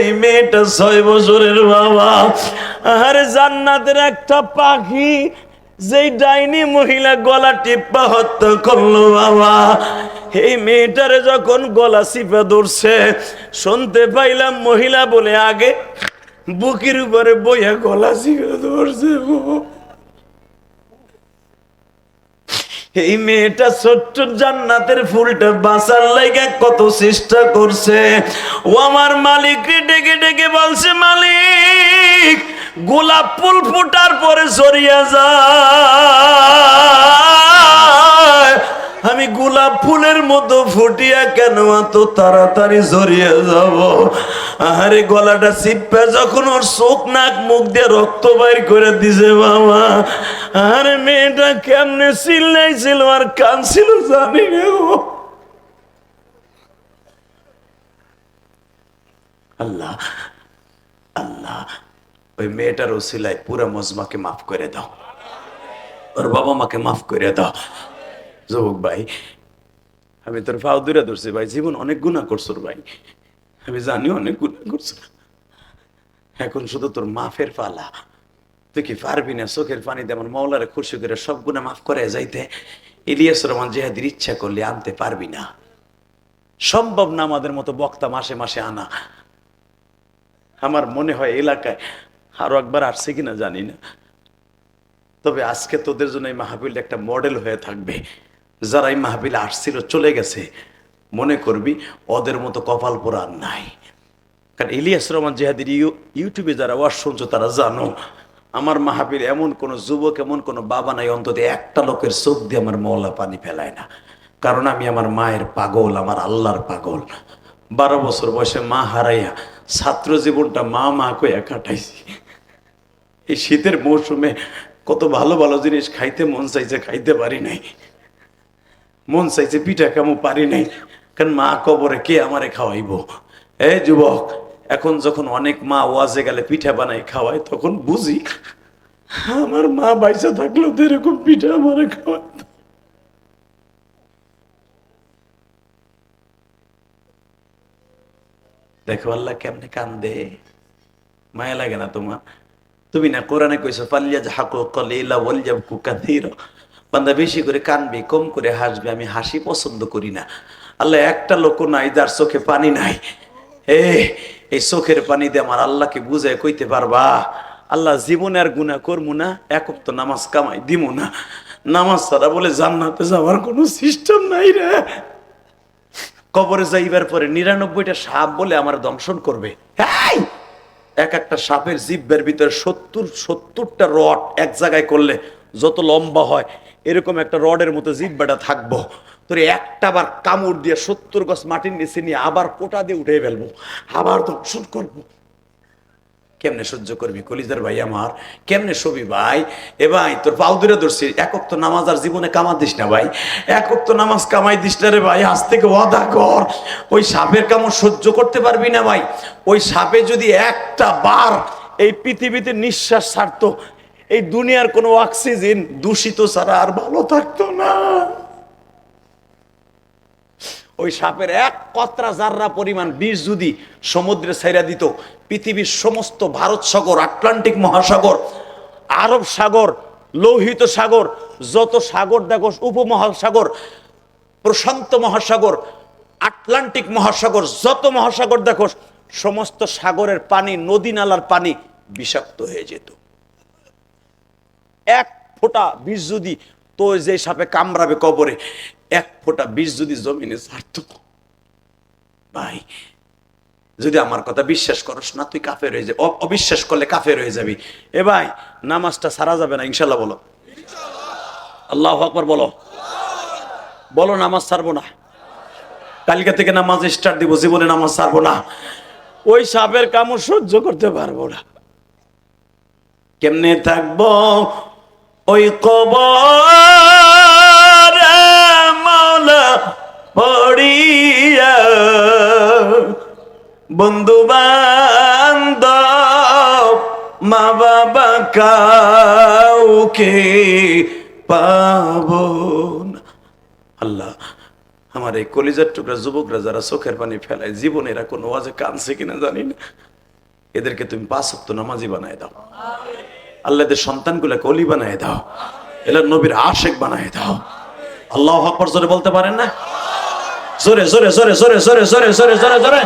এই মেয়েটা ছয় বছরের বাবা। আর জান্নাতের একটা পাখি, যেই ডাইনি মহিলা গলা টিপ্পা হত্যা করল বাবা। এই মেয়েটারে যখন গলা চিপা ধরছে, শুনতে পাইলাম মহিলা বলে, আগে বুকের উপরে বইয়া গলা চিপা ধরছে এই মেয়েটা ছোট্ট জান্নাতের ফুলটা বাঁচার লাইগা কত চেষ্টা করছে। ও আমার মালিক ডেকে ডেকে বলছে, মালিক, গোলাপ ফুল ফুটার পরে সরিয়া যায় আমি গোলাপ ফুলের মতো ফুটিয়া কেন এত তাড়াতাড়ি সরিয়ে যাব? আরে গলাটা চিপ্পা যখন ওর চোখ, নাক, মুখ দিয়ে রক্ত বাইর করে দিছে বাবা। আরে মেয়েটা কেমনে চিল্লাইছিল আর কানছিল জানি আল্লাহ আল্লাহ, ওই মেয়েটার ওসিলায় পুরা মজমাকে মাফ করে দাও। ওর বাবা মাকে মাফ করে দাও। যুবক ভাই, আমি তোর ফাও দূরে ধরছি ভাই, জীবন অনেক গুণা করছোর ভাই। আমি জানি অনেক গুণা করছ এখন শুধু তোর মাফের পালা। তুই কি পারবি না চোখের পানিতে আমার মৌলারে খুশি করে সব গুণা মাফ করে যাইতে? ইলিয়াস রহমান জেহাদির ইচ্ছা করলে আনতে পারবি না। সম্ভব না আমাদের মতো বক্তা মাসে মাসে আনা। আমার মনে হয় এলাকায় আরও একবার আসছে কিনা জানি না। তবে আজকে তোদের জন্য এই মাহফিল একটা মডেল হয়ে থাকবে। যারা এই মাহফিলে আসছিল, চলে গেছে। মনে করবি, ওদের মতো কপাল পোড়া নাই। কারণ ইলিয়াস রহমান জেহাদির ইউ- ইউটিউবে যারা ওয়াজ শুনছো, তারা জানো, আমার মাহফিল এমন কোনো যুবক, এমন কোনো বাবা নাই, অন্তত একটা লোকের চোখ দিয়ে আমার মৌলা পানি ফেলায় না। কারণ আমি আমার মায়ের পাগল, আমার আল্লাহর পাগল। বারো বছর বয়সে মা হারাইয়া ছাত্র জীবনটা মা মা কইয়া কাটাইছি। এই শীতের মৌসুমে কত ভালো ভালো জিনিস খাইতে মন চাইছে, খাইতে পারি নাই। মন চাইছে, পিঠা কেমন পারি নাই। কারণ মা কবরে কে আমারে খাওয়াইব? এ যুবক, এখন যখন অনেক মা ওয়াজে গেলে পিঠা বানাই খাওয়ায়, তখন বুঝি, আমার মা বাইসা থাকলেও তো এরকম পিঠা আমারে খাওয়ায় দেখো, আল্লাহ কেমনে কান্দে। মায়া লাগে না তোমার। তুমি না কোরআনে কইছো পাল্লিয়া ঝাঁকো কলিলা ওয়ালজাব কুকাথির বান্দা বেশি করে কানবে, কম করে হাসবে, আমি হাসি পছন্দ করি না। আল্লাহ একটা লোক নাই যার চোখে পানি নাই। এ, এই চোখের পানি দিয়ে আমার আল্লাহকে বুঝায় কইতে পারবা, আল্লাহ জীবনে আর গুণা করব না একক তো নামাজ কামাই দিব না। নামাজ ছাড়া বলে জান্নাতে যাওয়ার কোনো সিস্টেম নাই রে। কবরে যাইবার পরে নিরানব্বইটা সাপ বলে আমার দংশন করবে! এক একটা সাপের জিব্বের ভিতরে সত্তর, সত্তরটা রড এক জায়গায় করলে যত লম্বা হয়, এরকম একটা রডের মতো জিব্বাটা থাকব। তোর একটা বার কামড় দিয়ে সত্তর গছ মাটির নিচে নিয়ে আবার কোটা দিয়ে উঠে ফেলব, আবার দংশন করব। কেমনে সহ্য করবি কলিজার ভাই আমার? কেমনে ছবি ভাই? এ ভাই, তোর পাও দূরে ধরছি একক তো নামাজ আর জীবনে কামা দিস না ভাই। একক তো নামাজ কামাই দিস না রে ভাই, আজ থেকে ওয়াদা কর। ওই সাপের কামড় সহ্য করতে পারবি না ভাই। ওই সাপে যদি একটা বার এই পৃথিবীতে নিঃশ্বাস ছাড়তো এই দুনিয়ার কোনো অক্সিজেন দূষিত ছাড়া আর ভালো থাকতো না। ওই সাপের এক কতরা জাররা পরিমাণ বিষ যদি সমুদ্রে ছাইরা দিত, পৃথিবীর সমস্ত ভারত সাগর, আটলান্টিক মহাসাগর, আরব সাগর, লৌহিত সাগর, যত সাগর দেখো উপমহাসাগর প্রশান্ত মহাসাগর, আটলান্টিক মহাসাগর, যত মহাসাগর দেখো সমস্ত সাগরের পানি, নদী নালার পানি বিষাক্ত হয়ে যেত। এক ফোঁটা বিষ যদি তো যে সাপে কামড়াবে কবরে, এক ফোঁটা বিষ যদি জমিনে ছাড়ত ভাই, যদি আমার কথা বিশ্বাস করস না, তুই কাফের হয়ে যাবি অবিশ্বাস করলে কাফের হয়ে যাবি। এ ভাই, নামাজটা সারা যাবে না, ইনশাল্লাহ বলো। আল্লাহ আকবর বলো। বলো, নামাজ ছাড়বো না। কালকে থেকে নামাজ স্টার্ট দিব, জীবনে নামাজ ছাড়বো না। ওই সাপের কামড় সহ্য করতে পারব না। কেমনে থাকব? ওই কবর মাওলা পড়িয়া। বন্ধু বান্ধব মা বাবা কাউকে পাবো। আল্লাহ, আমার এই কলিজার টুকরা যুবকরা যারা চোখের পানি ফেলায়, জীবনে এরা কোনো ওয়াজে কানছে কিনা জানি না। এদেরকে তুমি পাঁচ সপ্ত নামাজি বানায় দাও। আল্লাহদের সন্তানগুলোকে অলি বানায় দাও। এলা নবীর আশেক বানায় দাও। আল্লাহ আকবর জোরে বলতে পারেন না? জোরে জোরে জোরে জোরে জোরে জোরে জোরে জোরে জোরে।